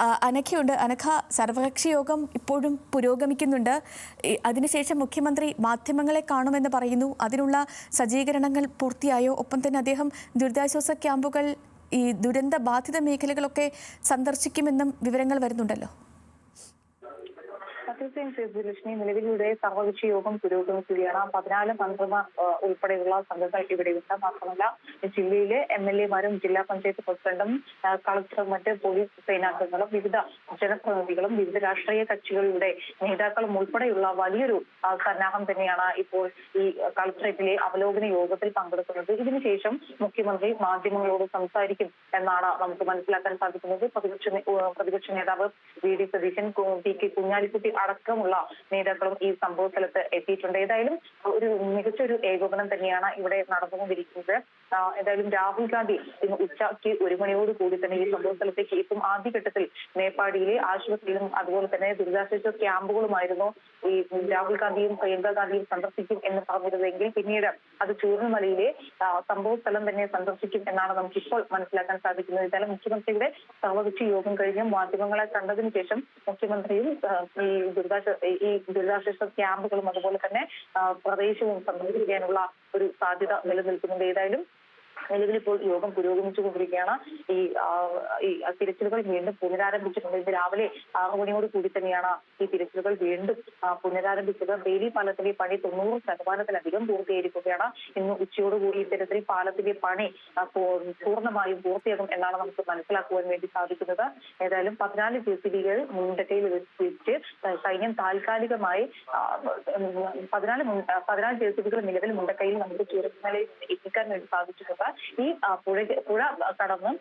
ആ, അനഖ സർവകക്ഷി യോഗം ഇപ്പോഴും പുരോഗമിക്കുന്നുണ്ട്. അതിനുശേഷം മുഖ്യമന്ത്രി മാധ്യമങ്ങളെ കാണുമെന്ന് പറയുന്നു. അതിനുള്ള സജ്ജീകരണങ്ങൾ പൂർത്തിയായോ? ഒപ്പം തന്നെ അദ്ദേഹം ദുരിതാശ്വാസ ക്യാമ്പുകൾ ഈ ദുരന്ത ബാധിത മേഖലകളൊക്കെ സന്ദർശിക്കുമെന്നും വിവരങ്ങൾ വരുന്നുണ്ടല്ലോ. സത്യസേൻ നിലവിൽ ഇവിടെ സർവകക്ഷി യോഗം പുരോഗമിക്കുകയാണ്. പതിനാല് മന്ത്രിമാർ ആ, ഉൾപ്പെടെയുള്ള സംഘങ്ങൾ ഇവിടെയുണ്ട് മാത്രമല്ല ജില്ലയിലെ എം എൽ എമാരും ജില്ലാ പഞ്ചായത്ത് പ്രസിഡന്റും കളക്ടറും മറ്റ് പോലീസ് സേനാംഗങ്ങളും വിവിധ ജനപ്രതിനിധികളും വിവിധ രാഷ്ട്രീയ കക്ഷികളുടെ നേതാക്കളും ഉൾപ്പെടെയുള്ള വലിയൊരു സന്നാഹം തന്നെയാണ് ഇപ്പോൾ ഈ കളക്ടറേറ്റിലെ അവലോകന യോഗത്തിൽ പങ്കെടുക്കുന്നത്. ഇതിനുശേഷം മുഖ്യമന്ത്രി മാധ്യമങ്ങളോട് സംസാരിക്കും എന്നാണ് നമുക്ക് മനസ്സിലാക്കാൻ സാധിക്കുന്നത്. പ്രതിപക്ഷ പ്രതിപക്ഷ നേതാവ് V. D. Satheesan P. K. Kunhalikutty അടക്കമുള്ള നേതാക്കളും ഈ സംഭവ സ്ഥലത്ത് എത്തിയിട്ടുണ്ട്. ഏതായാലും ഒരു മികച്ച ഒരു ഏകോപനം തന്നെയാണ് ഇവിടെ നടന്നുകൊണ്ടിരിക്കുന്നത്. ഏതായാലും രാഹുൽ ഗാന്ധി ഇന്ന് ഉച്ചയ്ക്ക് ഒരു മണിയോട് കൂടി തന്നെ ഈ സംഭവ സ്ഥലത്തേക്ക് എത്തും ആദ്യഘട്ടത്തിൽ മേപ്പാടിയിലെ ആശുപത്രിയിലും അതുപോലെ തന്നെ ദുരിതാശ്വാസ ക്യാമ്പുകളുമായിരുന്നു ഈ രാഹുൽ ഗാന്ധിയും പ്രിയങ്ക ഗാന്ധിയും സന്ദർശിക്കും എന്ന് പറഞ്ഞിരുന്നെങ്കിൽ പിന്നീട് അത് ചൂരൽമലയിലെ സംഭവ സ്ഥലം തന്നെ സന്ദർശിക്കും എന്നാണ് നമുക്ക് ഇപ്പോൾ മനസ്സിലാക്കാൻ സാധിക്കുന്നത്. ഏതായാലും മുഖ്യമന്ത്രിയുടെ സർവകക്ഷി യോഗം കഴിഞ്ഞ് മാധ്യമങ്ങളെ കണ്ടതിന് ശേഷം മുഖ്യമന്ത്രിയും ഈ ഈ ദുരിതാശ്വാസ ക്യാമ്പുകളും അതുപോലെ തന്നെ പ്രദേശവും സന്ദർശിക്കാനുള്ള ഒരു സാധ്യത നിലനിൽക്കുന്നുണ്ട്. ഏതായാലും നിലവിൽ ഇപ്പോൾ യോഗം പുരോഗമിച്ചുകൊണ്ടിരിക്കുകയാണ് ഈ ഈ തിരച്ചിലുകൾ വീണ്ടും പുനരാരംഭിച്ചിട്ടുണ്ട്. ഇന്ന് രാവിലെ ആറു മണിയോട് കൂടി തന്നെയാണ് ഈ തിരച്ചിലുകൾ വീണ്ടും പുനരാരംഭിച്ചത്. ബേലി പാലത്തിലെ പണി തൊണ്ണൂറ് ശതമാനത്തിലധികം പൂർത്തിയായിരിക്കുകയാണ്. ഇന്ന് ഉച്ചയോടുകൂടി ഇത്തരത്തിൽ പാലത്തിന്റെ പണി പൂർണമായും പൂർത്തിയാകും എന്നാണ് നമുക്ക് മനസ്സിലാക്കുവാൻ വേണ്ടി സാധിക്കുന്നത്. ഏതായാലും പതിനാല് ജെ സി ബികൾ മുണ്ടക്കയിൽ വെച്ച് സൈന്യം താൽക്കാലികമായി പതിനാല് പതിനാല് ജെ സി ബികൾ നിലവിൽ മുണ്ടക്കയിൽ നമുക്ക് ചുരമലയിൽ എത്തിക്കാൻ വേണ്ടി സാധിച്ചിട്ടുണ്ട്. ഈ പുഴ പുഴ കടന്ന്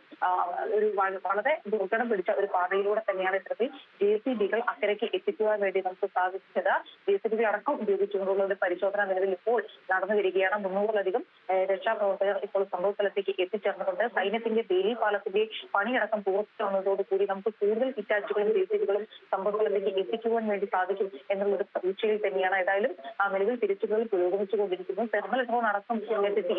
ഒരു വളരെ ദുർഘടം പിടിച്ച ഒരു പാതയിലൂടെ തന്നെയാണ് ഇത്തരത്തിൽ ജെ സി ബികൾ അക്കരയ്ക്ക് എത്തിക്കുവാൻ വേണ്ടി നമുക്ക് സാധിച്ചത്. ജെ സി ബി അടക്കം ഉപയോഗിച്ചുകൊണ്ടുള്ള ഒരു പരിശോധന നിലവിൽ ഇപ്പോൾ നടന്നു വരികയാണ്. മുന്നൂറിലധികം രക്ഷാപ്രവർത്തകർ ഇപ്പോൾ സംഭവ സ്ഥലത്തേക്ക് എത്തിച്ചേർന്നിട്ടുണ്ട്. സൈന്യത്തിന്റെ ബേലി പാലത്തിന്റെ പണിയടക്കം പൂർത്തിയാവുന്നതോടുകൂടി നമുക്ക് കൂടുതൽ കിറ്റാച്ചുകളും ജെ സി ബികളും സംഭവ സ്ഥലത്തേക്ക് എത്തിക്കുവാൻ വേണ്ടി സാധിക്കും എന്നുള്ള ഒരു പ്രതീക്ഷയിൽ തന്നെയാണ് ഏതായാലും നിലവിൽ തിരിച്ചുകൾ പുരോഗമിച്ചുകൊണ്ടിരിക്കുന്നു. തെർമൽ ഡ്രോൺ അടക്കം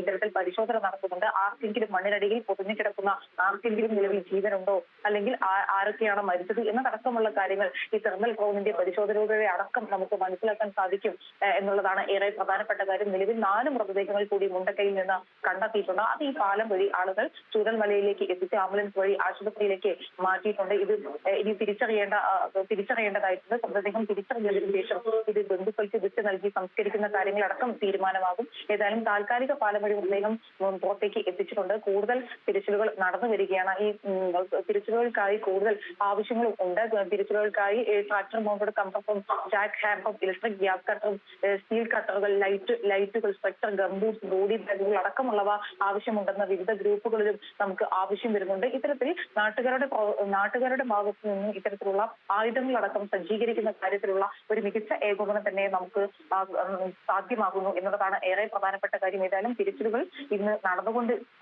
ഇത്തരത്തിൽ പരിശോധന നടത്തുന്നുണ്ട് ആർക്കെങ്കിലും മണ്ണിനടിയിൽ പൊതിഞ്ഞു കിടക്കുന്ന ആർക്കെങ്കിലും നിലവിൽ ജീവനുണ്ടോ? അല്ലെങ്കിൽ ആരൊക്കെയാണ് മരിച്ചത്? എന്നതടക്കമുള്ള കാര്യങ്ങൾ ഈ തെർമൽ ഡ്രോണിന്റെ പരിശോധനയുടെ അടക്കം നമുക്ക് മനസ്സിലാക്കാൻ സാധിക്കും എന്നുള്ളതാണ് ഏറെ പ്രധാനപ്പെട്ട കാര്യം. നിലവിൽ നാല് മൃതദേഹങ്ങൾ കൂടി മുണ്ടക്കയിൽ നിന്ന് കണ്ടെത്തിയിട്ടുണ്ട്. അത് ഈ പാലം വഴി ആളുകൾ ചൂരൽമലയിലേക്ക് എത്തിച്ച് ആംബുലൻസ് വഴി ആശുപത്രിയിലേക്ക് മാറ്റിയിട്ടുണ്ട്. ഇത് ഇനി തിരിച്ചറിയേണ്ട തിരിച്ചറിയേണ്ടതായിട്ടുണ്ട്. മൃതദേഹം തിരിച്ചറിഞ്ഞതിനു ശേഷം ഇത് ബന്ധുക്കൾക്ക് വിറ്റ് നൽകി സംസ്കരിക്കുന്ന കാര്യങ്ങളടക്കം തീരുമാനമാകും. ഏതായാലും താൽക്കാലിക പാലം വഴി മൃതദേഹം ഉം, പുറത്തേക്ക് എത്തിച്ചിട്ടുണ്ട്. കൂടുതൽ തിരച്ചിലുകൾ നടന്നു വരികയാണ്. ഈ തിരച്ചിലുകൾക്കായി കൂടുതൽ ആവശ്യങ്ങളും ഉണ്ട്. തിരച്ചിലുകൾക്കായി ട്രാക്ടർ മോട്ടർ കമ്പസും ജാക്ക് ഹാമ്പും ഇലക്ട്രിക് ഗ്യാസ് കട്ടറും സ്റ്റീൽ കട്ടറുകൾ ലൈറ്റ് ലൈറ്റുകൾ സ്പെക്ടർ ഗംബൂസ് ബോഡി ബാഗുകൾ അടക്കമുള്ളവ ആവശ്യമുണ്ടെന്ന വിവിധ ഗ്രൂപ്പുകളിലും നമുക്ക് ആവശ്യം വരുന്നുണ്ട്. ഇത്തരത്തിൽ നാട്ടുകാരുടെ നാട്ടുകാരുടെ ഭാഗത്തു നിന്ന് ഇത്തരത്തിലുള്ള ആയുധങ്ങളടക്കം സജ്ജീകരിക്കുന്ന കാര്യത്തിലുള്ള ഒരു മികച്ച ഏകോപനം തന്നെ നമുക്ക് സാധ്യമാകുന്നു എന്നുള്ളതാണ് ഏറെ പ്രധാനപ്പെട്ട കാര്യം. ഏതായാലും തിരച്ചിലുകൾ ഇന്ന് നടന്നുകൊണ്ട്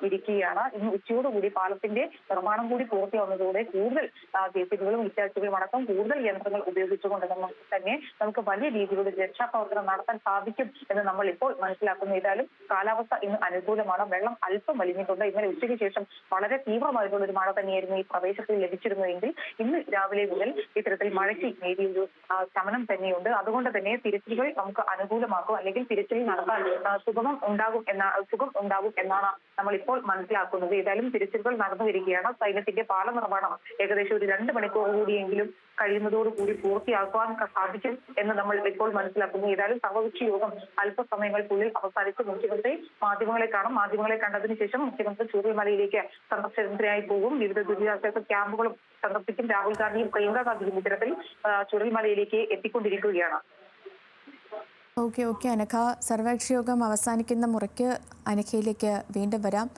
ഇരിക്കുകയാണ്. ഇന്ന് ഉച്ചയോടുകൂടി പാലത്തിന്റെ നിർമ്മാണം കൂടി പൂർത്തിയാവുന്നതോടെ കൂടുതൽ ജെ സി ഇറ്റാച്ചുകളും അടക്കം കൂടുതൽ യന്ത്രങ്ങൾ ഉപയോഗിച്ചുകൊണ്ട് തന്നെ നമുക്ക് വലിയ രീതിയിലുള്ള രക്ഷാപ്രവർത്തനം നടത്താൻ സാധിക്കും എന്ന് നമ്മൾ ഇപ്പോൾ മനസ്സിലാക്കുന്നു. ഏതായാലും കാലാവസ്ഥ ഇന്ന് അനുകൂലമാണ്. വെള്ളം അല്പം വലിഞ്ഞിട്ടുണ്ട്. ഇന്നലെ ഉച്ചയ്ക്ക് ശേഷം വളരെ തീവ്രമായിട്ടുള്ള ഒരു മഴ തന്നെയായിരുന്നു ഈ പ്രദേശത്തിൽ ലഭിച്ചിരുന്നതെങ്കിൽ ഇന്ന് രാവിലെ മുതൽ ഇത്തരത്തിൽ മഴയ്ക്ക് നേരിയൊരു ഒരു ശമനം തന്നെയുണ്ട്. അതുകൊണ്ട് തന്നെ തിരച്ചിലുകൾ നമുക്ക് അനുകൂലമാക്കും. അല്ലെങ്കിൽ തിരച്ചിൽ നടത്താൻ സുഗമം ഉണ്ടാകും എന്ന സുഖം ഉണ്ടാകും എന്നാണ് നമ്മൾ ഇപ്പോൾ മനസ്സിലാക്കുന്നത്. ഏതായാലും തിരച്ചിലുകൾ നടന്നു വരികയാണ് സൈന്യത്തിന്റെ പാല നിർമ്മാണം ഏകദേശം ഒരു രണ്ട് മണിക്കൂർ കൂടിയെങ്കിലും കഴിയുന്നതോടുകൂടി പൂർത്തിയാക്കുവാൻ സാധിക്കും എന്ന് നമ്മൾ ഇപ്പോൾ മനസ്സിലാക്കുന്നു. ഏതായാലും സർവകക്ഷി യോഗം അല്പസമയങ്ങൾക്കുള്ളിൽ അവസാനിച്ച് മുഖ്യമന്ത്രി മാധ്യമങ്ങളെ കാണും. മാധ്യമങ്ങളെ കണ്ടതിന് ശേഷം മുഖ്യമന്ത്രി ചൂരൽമലയിലേക്ക് സന്ദർശനത്തിനായി പോകും. വിവിധ ദുരിതാശ്വാസ ക്യാമ്പുകളും സന്ദർശിക്കും. രാഹുൽ ഗാന്ധിയും പ്രിയങ്ക ഗാന്ധിയും ഇത്തരത്തിൽ ചുരൽമലയിലേക്ക് എത്തിക്കൊണ്ടിരിക്കുകയാണ്. Okay okay. അനഘ സർവകക്ഷി യോഗം അവസാനിക്കുന്ന മുറയ്ക്ക് അനഘയിലേക്ക് വീണ്ടും വരാം.